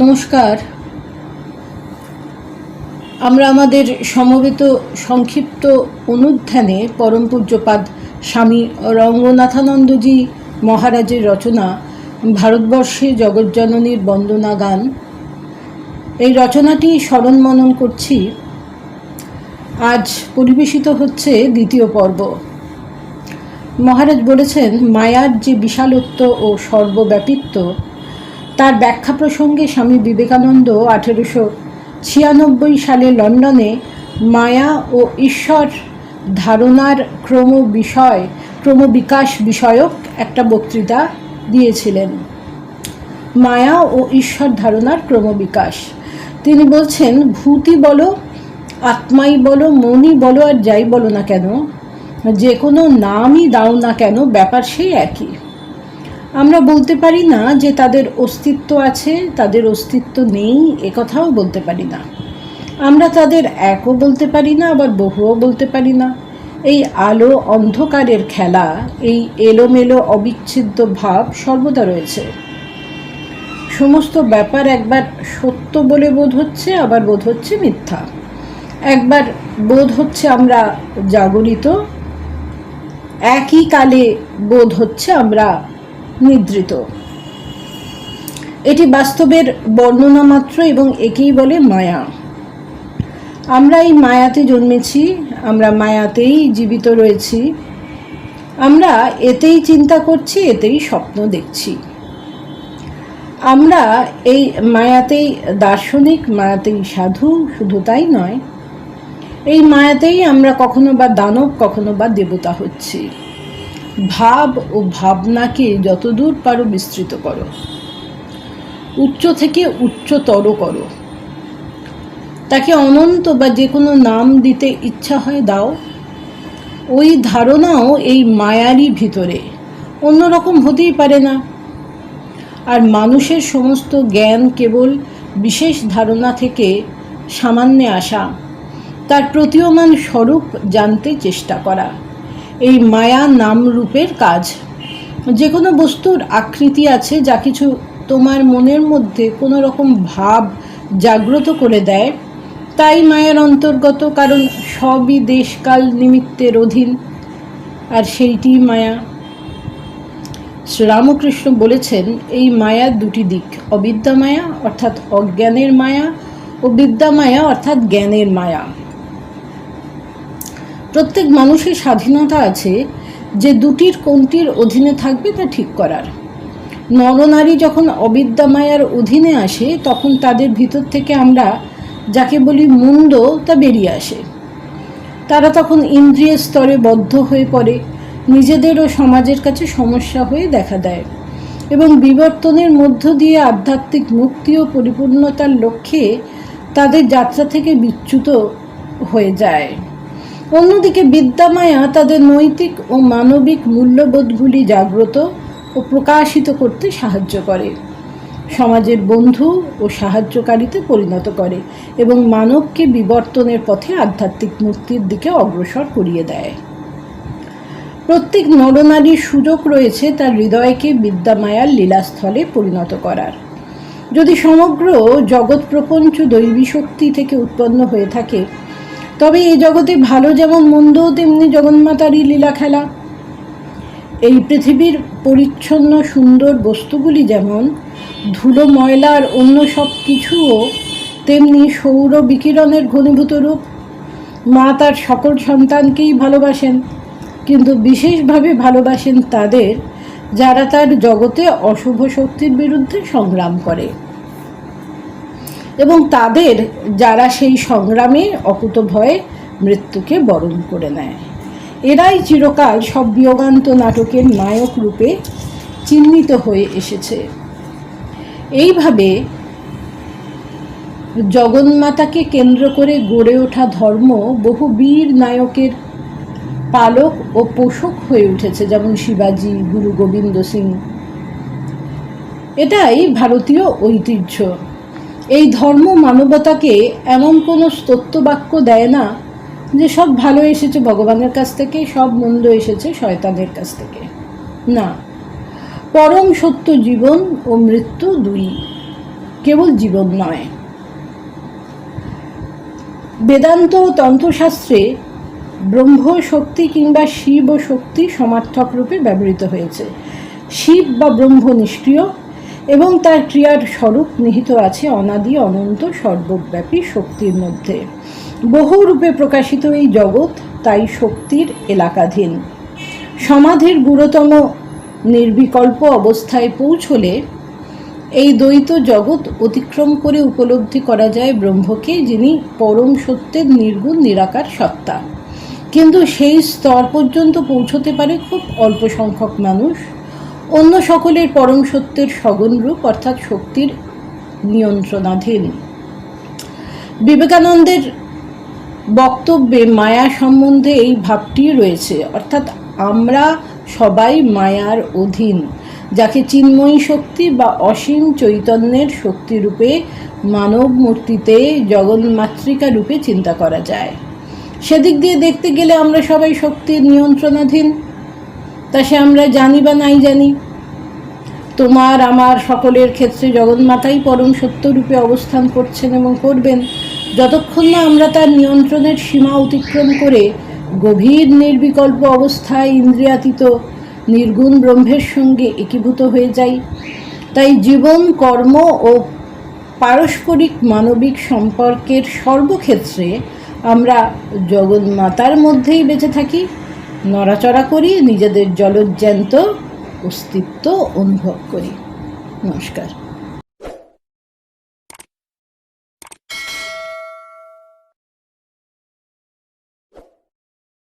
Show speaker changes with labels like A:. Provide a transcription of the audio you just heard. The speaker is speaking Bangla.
A: নমস্কার। আমরা আমাদের সমবেত সংক্ষিপ্ত অনুধ্যানে পরম পূজ্যপাদ স্বামী রঙ্গনাথানন্দজি মহারাজের রচনা, ভারতবর্ষে জগজ্জননীর বন্দনা গান। এই রচনাটি স্মরণ মনন করছি। আজ পরিবেশিত হচ্ছে দ্বিতীয় পর্ব। মহারাজ বলেছেন, মায়ার যে বিশালত্ব ও সর্বব্যাপিত্ব তার ব্যাখ্যা প্রসঙ্গে স্বামী বিবেকানন্দ আঠেরোশো ছিয়ানব্বই সালে লন্ডনে মায়া ও ঈশ্বর ধারণার ক্রম বিষয় ক্রমবিকাশ বিষয়ক একটা বক্তৃতা দিয়েছিলেন। মায়া ও ঈশ্বর ধারণার ক্রমবিকাশ। তিনি বলছেন, ভূতি বলো, আত্মাই বলো, মনই বলো, আর যাই বলো না কেন, যে কোনো নামই দাও না কেন, ব্যাপার সেই একই। আমরা বলতে পারি না যে তাদের অস্তিত্ব আছে, তাদের অস্তিত্ব নেই একথাও বলতে পারি না। আমরা তাদের একও বলতে পারি না, আবার বহুও বলতে পারি না। এই আলো অন্ধকারের খেলা, এই এলোমেলো অবিচ্ছেদ্য ভাব সর্বদা রয়েছে। সমস্ত ব্যাপার একবার সত্য বলে বোধ হচ্ছে, আবার বোধ হচ্ছে মিথ্যা। একবার বোধ হচ্ছে আমরা জাগরিত, একই কালে বোধ হচ্ছে আমরা নিদ্রিত। এটি বাস্তবের বর্ণনা মাত্র এবং একেই বলে মায়া। আমরা এই মায়াতে জন্মেছি, আমরা মায়াতেই জীবিত রয়েছি। আমরা এতেই চিন্তা করছি, এতেই স্বপ্ন দেখছি। আমরা এই মায়াতেই দার্শনিক, মায়াতেই সাধু, শুধু তাই নয়, এই মায়াতেই আমরা কখনো বা দানব, কখনো বা দেবতা হচ্ছি। ভাব ও ভাবনাকে যতদূর পারো বিস্তৃত করো। উচ্চ থেকে উচ্চতর করো। তাকে অনন্ত বা যে কোনো নাম দিতে ইচ্ছা হয় দাও। ওই ধারণাও এই মায়ারই ভিতরে। অন্যরকম হতেই পারে না। আর মানুষের সমস্ত জ্ঞান কেবল বিশেষ ধারণা থেকে সামান্যে আসা। তার প্রতীয়মান স্বরূপ জানতে চেষ্টা করা। এই মায়া নাম রূপের কাজ। যে কোনো বস্তুর আকৃতি আছে যা কিছু তোমার মনের মধ্যে কোনো রকম ভাব জাগ্রত করে দেয়, তাই মায়ার অন্তর্গত, কারণ সবই দেশকাল নিমিত্তের অধীন, আর সেইটি মায়া। শ্রীরামকৃষ্ণ বলেছেন, এই মায়ার দুটি দিক, অবিদ্যা মায়া অর্থাৎ অজ্ঞানের মায়া ও বিদ্যা মায়া অর্থাৎ জ্ঞানের মায়া। প্রত্যেক মানুষের স্বাধীনতা আছে যে দুটির কোনটির অধীনে থাকবে তা ঠিক করার। নরনারী যখন অবিদ্যা মায়ার অধীনে আসে, তখন তাদের ভিতর থেকে আমরা যাকে বলি মুন্দ তা বেরিয়ে আসে। তারা তখন ইন্দ্রিয় স্তরে বদ্ধ হয়ে পড়ে নিজেদের ও সমাজের কাছে সমস্যা হয়ে দেখা দেয় এবং বিবর্তনের মধ্য দিয়ে আধ্যাত্মিক মুক্তি ও পরিপূর্ণতার লক্ষ্যে তাদের যাত্রা থেকে বিচ্যুত হয়ে যায়। অন্যদিকে বিদ্যামায়া তাদের নৈতিক ও মানবিক মূল্যবোধগুলি জাগ্রত ও প্রকাশিত করতে সাহায্য করে। সমাজের বন্ধু ও সাহায্যকারীতে পরিণত করে এবং মানবকে বিবর্তনের পথে আধ্যাত্মিক মুক্তির দিকে অগ্রসর করিয়ে দেয়। প্রত্যেক নরনারীর সুযোগ রয়েছে তার হৃদয়কে বিদ্যামায়ার লীলাস্থলে পরিণত করার। যদি সমগ্র জগৎ প্রপঞ্চ দৈবী শক্তি থেকে উৎপন্ন হয়ে থাকে তবে এই জগতে ভালো যেমন মন্দ তেমনি জগন্মাতারই লীলা খেলা। এই পৃথিবীর পরিচ্ছন্ন সুন্দর বস্তুগুলি যেমন ধুলো ময়লার অন্য সব কিছুও, তেমনি সৌর বিকিরণের ঘনীভূত রূপ। মা তার সকল সন্তানকেই ভালোবাসেন, কিন্তু বিশেষভাবে ভালোবাসেন তাদের, যারা তার জগতে অশুভ শক্তির বিরুদ্ধে সংগ্রাম করে। এবং তাদের যারা সেই সংগ্রামে অকুত ভয়ে মৃত্যুকে বরণ করে নেয়। এরাই চিরকাল সব বিয়োগান্ত নাটকের নায়ক রূপে চিহ্নিত হয়ে এসেছে। এইভাবে জগন্মাতাকে কেন্দ্র করে গড়ে ওঠা ধর্ম বহু বীর নায়কের পালক ও পোষক হয়ে উঠেছে, যেমন শিবাজি, গুরু গোবিন্দ সিং। এটাই ভারতীয় ঐতিহ্য। এই ধর্ম মানবতাকে এমন কোনো স্তোত্রবাক্য দেয় না যে সব ভালো এসেছে ভগবানের কাছ থেকে, সব মন্দ এসেছে শয়তানের কাছ থেকে। না, পরম সত্য জীবন ও মৃত্যু দুই, কেবল জীবন নয়। বেদান্ত ও তন্ত্রশাস্ত্রে ব্রহ্ম শক্তি কিংবা শিব ও শক্তি সমার্থক রূপে ব্যবহৃত হয়েছে। শিব বা ব্রহ্ম নিষ্ক্রিয় এবং তার ক্রিয়ার স্বরূপ নিহিত আছে অনাদি, অনন্ত, সর্বব্যাপী শক্তির মধ্যে। বহু রূপে প্রকাশিত এই জগৎ তাই শক্তির এলাকাধীন। সমাধির গুরুতম নির্বিকল্প অবস্থায় পৌঁছলে এই দ্বৈত জগৎ অতিক্রম করে উপলব্ধি করা যায় ব্রহ্মকে, যিনি পরম সত্যের নির্গুণ, নিরাকার সত্তা। কিন্তু সেই স্তর পর্যন্ত পৌঁছতে পারে খুব অল্প সংখ্যক মানুষ। অন্য সকলের পরম সত্যের সগুণ রূপ, অর্থাৎ শক্তির নিয়ন্ত্রণাধীন। বিবেকানন্দের বক্তব্যে মায়া সম্বন্ধে এই ভাবটি রয়েছে, অর্থাৎ আমরা সবাই মায়ার অধীন, যাকে চিন্ময়ী শক্তি বা অসীম চৈতন্যের শক্তিরূপে মানব মূর্তিতে জগন্মাতৃকা রূপে চিন্তা করা যায়। সেদিক দিয়ে দেখতে গেলে আমরা সবাই শক্তির নিয়ন্ত্রণাধীন। তা সে আমরা জানি বা নাই জানি। তোমার, আমার সকলের ক্ষেত্রে জগন্মাতাই পরম সত্যরূপে অবস্থান করছেন এবং করবেন। যতক্ষণ না আমরা তার নিয়ন্ত্রণের সীমা অতিক্রম করে গভীর নির্বিকল্প অবস্থায় ইন্দ্রিয়াতীত নির্গুণ ব্রহ্মের সঙ্গে একীভূত হয়ে যাই, তাই জীবন, কর্ম ও পারস্পরিক মানবিক সম্পর্কের সর্বক্ষেত্রে আমরা জগন্মাতার মধ্যেই বেঁচে থাকি। নড়াচড়া করি নিজেদের জলজ্যান্ত অস্তিত্ব অনুভব করি। নমস্কার।